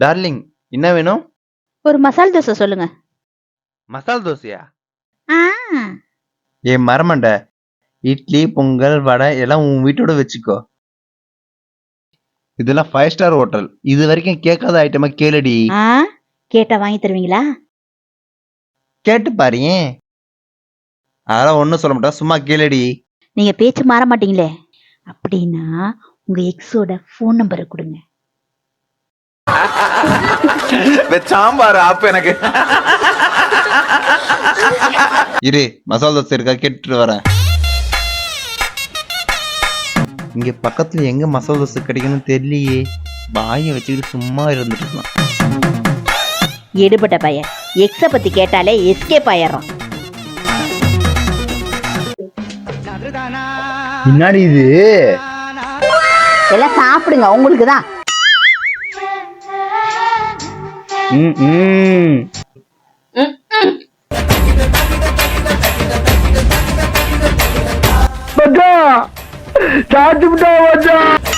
Darling என்ன வேணும்? ஒரு மசால் தோசை சொல்லுங்க. மசால் தோசையா? ஆ. ஏ மரமண்ட. இட்லி பொங்கல் வடை எல்லாம் உன் வீட்டோட வச்சுக்கோ. இதெல்லாம் ஃபைவ் ஸ்டார் ஹோட்டல் இது வரைக்கும் கேட்காத ஐட்டமா கேளுடி. ஆ? கேட்டா வாங்கி தருவீங்களா? கேட்டு பாரியேன் அதெல்லாம் ஒன்றும் சொல்ல மாட்டேன். சும்மா கேளுடி. நீங்க பேச்சு மாற மாட்டீங்களே. அப்படின்னா உங்க எக்ஸோட ஃபோன் நம்பரை கொடுங்க. சாம்பார் ஆப்பு எனக்கு. இரு மசால் தோசை இருக்கா? கேட்டுட்டு வரேன். இங்க பக்கத்துல எங்க மசால் தோசை கிடைக்கும்னு தெரியலையே. வாயை வச்சுக்கிட்டு சும்மா இருந்துட்டு இருக்கலாம் எடுபட்ட பையன். எக்ஸ பத்தி கேட்டாலே எஸ்கேப் ஆயிடுறான். முன்னாடி இது. எல்லாம் சாப்பிடுங்க உங்களுக்கு தான் மச்சான் சாச்சு விட்டா மச்சான்